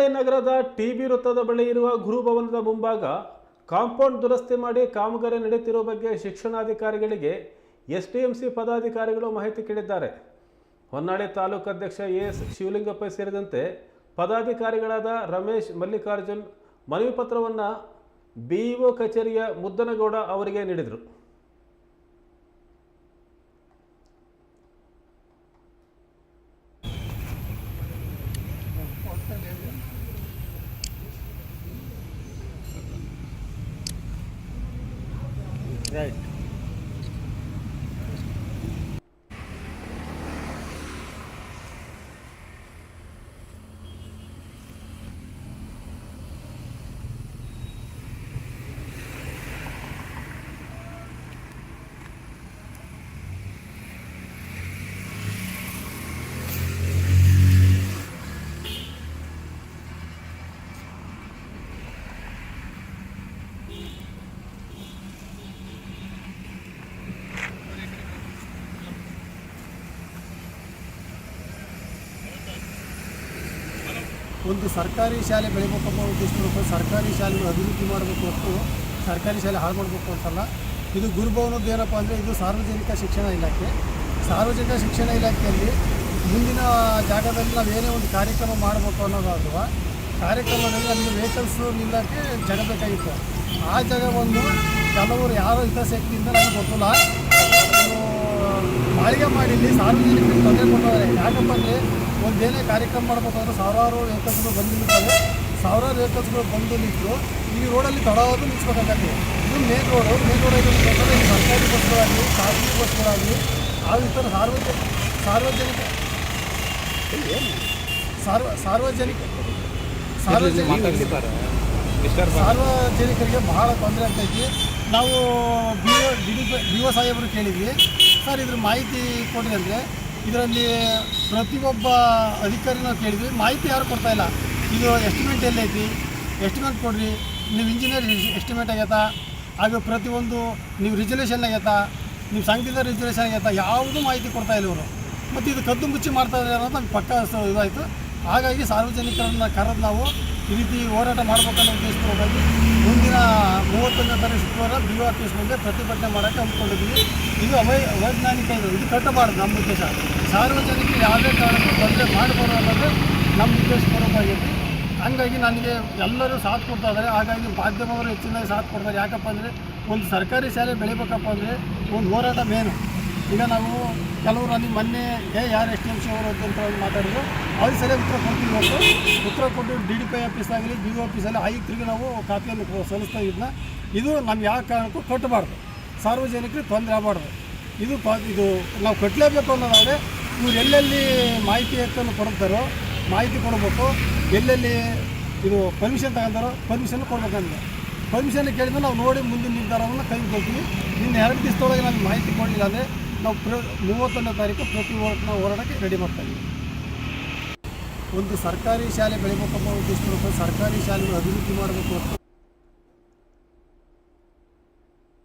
ಹೊನ್ನಾಳಿ ನಗರದ ಟಿಬಿ ವೃತ್ತದ ಬಳಿ ಇರುವ ಗುರುಭವನದ ಮುಂಭಾಗ ಕಾಂಪೌಂಡ್ ದುರಸ್ತಿ ಮಾಡಿ ಕಾಮಗಾರಿ ನಡೆಯುತ್ತಿರುವ ಬಗ್ಗೆ ಶಿಕ್ಷಣಾಧಿಕಾರಿಗಳಿಗೆ ಎಸ್ಡಿಎಂಸಿ ಪದಾಧಿಕಾರಿಗಳು ಮಾಹಿತಿ ಕೇಳಿದ್ದಾರೆ. ಹೊನ್ನಾಳಿ ತಾಲೂಕು ಅಧ್ಯಕ್ಷ ಎ ಎಸ್ ಶಿವಲಿಂಗಪ್ಪ ಸೇರಿದಂತೆ ಪದಾಧಿಕಾರಿಗಳಾದ ರಮೇಶ್ ಮಲ್ಲಿಕಾರ್ಜುನ್ ಮನವಿ ಪತ್ರವನ್ನು ಬಿಇಒ ಕಚೇರಿಯ ಮುದ್ದನಗೌಡ ಅವರಿಗೆ ನೀಡಿದರು. Right. ಒಂದು ಸರ್ಕಾರಿ ಶಾಲೆ ಬೆಳಿಬೇಕಪ್ಪ ಉದ್ದೇಶಪೂರ್ವಕ ಸರ್ಕಾರಿ ಶಾಲೆಗಳು ಅಭಿವೃದ್ಧಿ ಮಾಡಬೇಕು ಹೊರತು ಸರ್ಕಾರಿ ಶಾಲೆ ಹಾಳು ಮಾಡಬೇಕು ಅಂತಲ್ಲ. ಇದು ಗುರುಭವನದ್ದು ಏನಪ್ಪ ಅಂದರೆ ಇದು ಸಾರ್ವಜನಿಕ ಶಿಕ್ಷಣ ಇಲಾಖೆ. ಸಾರ್ವಜನಿಕ ಶಿಕ್ಷಣ ಇಲಾಖೆಯಲ್ಲಿ ಮುಂದಿನ ಜಾಗದಲ್ಲಿ ನಾವು ಏನೇ ಒಂದು ಕಾರ್ಯಕ್ರಮ ಮಾಡಬೇಕು ಅನ್ನೋದಾದ್ರು ಕಾರ್ಯಕ್ರಮದಲ್ಲಿ ನಮಗೆ ವೆಹಿಕಲ್ಸ್ ನಿಲ್ಲಕ್ಕೆ ಜಾಗ ಬೇಕಾಗಿತ್ತು. ಆ ಜಾಗವನ್ನು ಕೆಲವರು ಯಾರೋ ಹಿತಾಸಕ್ತಿಯಿಂದ ನಮಗೆ ಗೊತ್ತಿಲ್ಲ. ಮಾಳಿಗೆ ಮಾಡಿ ಇಲ್ಲಿ ಸಾರ್ವಜನಿಕರಿಗೆ ತೊಂದರೆ ಕೊಟ್ಟಿದ್ದಾರೆ ಯಾಕಪ್ಪ ಅಂದರೆ ಒಂದೇನೇ ಕಾರ್ಯಕ್ರಮ ಮಾಡಬೇಕಾದ್ರೆ ಸಾವಿರಾರು ವೆಹಿಕಲ್ಸ್ಗಳು ಬಂದು ನಿಲ್ತವೆ ಸಾವಿರಾರು ವೆಹಿಕಲ್ಸ್ಗಳು ಬಂದು ನಿಂತು ಈ ರೋಡಲ್ಲಿ ತಡವಾದ್ರು ನಿಲ್ಲಿಸ್ಬೇಕಾಗತ್ತೆ ಇದು ಮೇನ್ ರೋಡು ಮೇನ್ ರೋಡ್ ಇದು ಸರ್ಕಾರಿ ಬಸ್ಗಳಾಗಲಿ ಖಾಸಗಿ ಬಸ್ಗಳಾಗಲಿ ಆ ಇತರ ಸಾರ್ವಜನಿಕ ಸಾರ್ವಜನಿಕ ಸಾರ್ವ ಸಾರ್ವಜನಿಕ ಸಾರ್ವಜನಿಕ ಸಾರ್ವಜನಿಕರಿಗೆ ಬಹಳ ತೊಂದರೆ ಆಗ್ತೈತಿ. ನಾವು B O D D B O ಸಾಹೇಬರು ಕೇಳಿದ್ವಿ. ಸರ್ ಇದ್ರ ಮಾಹಿತಿ ಕೊಡ್ರಿ ಅಂದರೆ ಇದರಲ್ಲಿ ಪ್ರತಿಯೊಬ್ಬ ಅಧಿಕಾರಿ ನಾವು ಕೇಳಿದ್ವಿ. ಮಾಹಿತಿ ಯಾರು ಕೊಡ್ತಾ ಇಲ್ಲ. ಇದು ಎಸ್ಟಿಮೇಟ್ ಎಲ್ಲೈತಿ. ಎಸ್ಟಿಮೇಟ್ ಕೊಡ್ರಿ. ನೀವು ಇಂಜಿನಿಯರ್ ಎಸ್ಟಿಮೇಟ್ ಆಗೈತಾ? ಹಾಗೆ ಪ್ರತಿಯೊಂದು ನೀವು ರಿಸಲ್ಯೂಷನ್ ಆಗೈತಾ? ನೀವು ಸಂಘದಿಂದ ರಿಸಲ್ಯೂಷನ್ ಆಗ್ಯತ ಯಾವುದೂ ಮಾಹಿತಿ ಕೊಡ್ತಾ ಇಲ್ಲ ಇವರು. ಮತ್ತು ಇದು ಕದ್ದು ಮುಚ್ಚಿ ಮಾಡ್ತಾ ಇದ್ದಾರೆ ಅನ್ನೋದು ನಮ್ಗೆ ಪಕ್ಕ ಇದಾಯಿತು. ಹಾಗಾಗಿ ಸಾರ್ವಜನಿಕರನ್ನ ಕರೆದು ನಾವು ಈ ರೀತಿ ಹೋರಾಟ ಮಾಡಬೇಕನ್ನೋ ಉದ್ದೇಶಪೂರ್ವಕವಾಗಿ ಮುಂದಿನ ಮೂವತ್ತೊಂದನೇ ತಾರೀಕು ಶುಕ್ರವಾರ ಬಿ ಒ ಎಸ್ ಮುಂದೆ ಪ್ರತಿಭಟನೆ ಮಾಡೋಕ್ಕೆ ಹಮ್ಮಿಕೊಂಡಿದ್ದೀವಿ. ಇದು ಅವೈ ವೈಜ್ಞಾನಿಕ ಇದು ಇದು ಕಟ್ಟಬಾರ್ದು ನಮ್ಮ ಉದ್ದೇಶ. ಸಾರ್ವಜನಿಕರು ಯಾವುದೇ ಕಾರಣಕ್ಕೂ ತೊಂದರೆ ಮಾಡಬಾರ್ದು ಅನ್ನೋದು ನಮ್ಮ ಉದ್ದೇಶಪೂರ್ವಕವಾಗೈತಿ ಹಂಗಾಗಿ ನನಗೆ ಎಲ್ಲರೂ ಸಾಥ್ ಕೊಡ್ತಾ ಇದ್ದಾರೆ. ಹಾಗಾಗಿ ಮಾಧ್ಯಮವರು ಹೆಚ್ಚಿನ ಸಾಥ್ ಕೊಡ್ತಾರೆ. ಯಾಕಪ್ಪ ಅಂದರೆ ಒಂದು ಸರ್ಕಾರಿ ಶಾಲೆ ಬೆಳಿಬೇಕಪ್ಪ ಅಂದರೆ ಒಂದು ಹೋರಾಟ ಮೇನು ಈಗ ನಾವು ಕೆಲವರು ಅಲ್ಲಿ ಮೊನ್ನೆ ಏ, ಯಾರು ಎಂ ಸಿ ಅವರು ಅಂತ ಮಾತಾಡಿದ್ರು. ಅವ್ರಿಗೆ ಸರಿಯಾಗಿ ಉತ್ತರ ಕೊಡ್ತೀವಿ ಇವತ್ತು ಉತ್ತರ ಕೊಟ್ಟು ಡಿ ಡಿ ಪಿ ಆಫೀಸ್ ಆಗಲಿ, ಬಿ ಒ ಆಫೀಸಲ್ಲಿ ಆಯುಕ್ತರಿಗೆ ನಾವು ಕಾಪಿಯನ್ನು ಸಲ್ಲಿಸ್ತಾ ಇದನ್ನ ಇದು ನಮ್ಗೆ ಯಾವ ಕಾರಣಕ್ಕೂ ಕಟ್ಟಬಾರ್ದು ಸಾರ್ವಜನಿಕರಿಗೆ ತೊಂದರೆ ಆಗಬಾರ್ದು. ಇದು ಇದು ನಾವು ಕಟ್ಟಲೇಬೇಕು ಅನ್ನೋದಾದರೆ ಇವ್ರು ಎಲ್ಲೆಲ್ಲಿ ಮಾಹಿತಿ ಹಕ್ಕನ್ನು ಕೊಡ್ತಾರೋ, ಮಾಹಿತಿ ಕೊಡಬೇಕು. ಎಲ್ಲೆಲ್ಲಿ ಇದು ಪರ್ಮಿಷನ್ ತಗೊಂತಾರೋ ಪರ್ಮಿಷನ್ ಕೊಡ್ಬೇಕಂದ್ರೆ ಪರ್ಮಿಷನ್ ಕೇಳಿದ್ರೆ ನಾವು ನೋಡಿ ಮುಂದಿನ ನಿರ್ಧಾರವನ್ನು ಕೈಗೊಳ್ತೀವಿ ಇನ್ನು ಎರಡು ದಿವಸದೊಳಗೆ ನಮಗೆ ಮಾಹಿತಿ ಕೊಡಲಿಲ್ಲ ಅಂದರೆ ನಾವು ಪ್ರ ಮೂವತ್ತೊಂದನೇ ತಾರೀಕು ಪ್ರತಿ ಹೋರಾಟ ಹೋರಾಟಕ್ಕೆ ರೆಡಿ ಮಾಡ್ತಾ ಇದ್ದೀವಿ. ಒಂದು ಸರ್ಕಾರಿ ಶಾಲೆ ಬೆಳಿಬೇಕಪ್ಪ ಉದ್ದೇಶ ಸರ್ಕಾರಿ ಶಾಲೆಗಳು ಅಭಿವೃದ್ಧಿ ಮಾಡಬೇಕು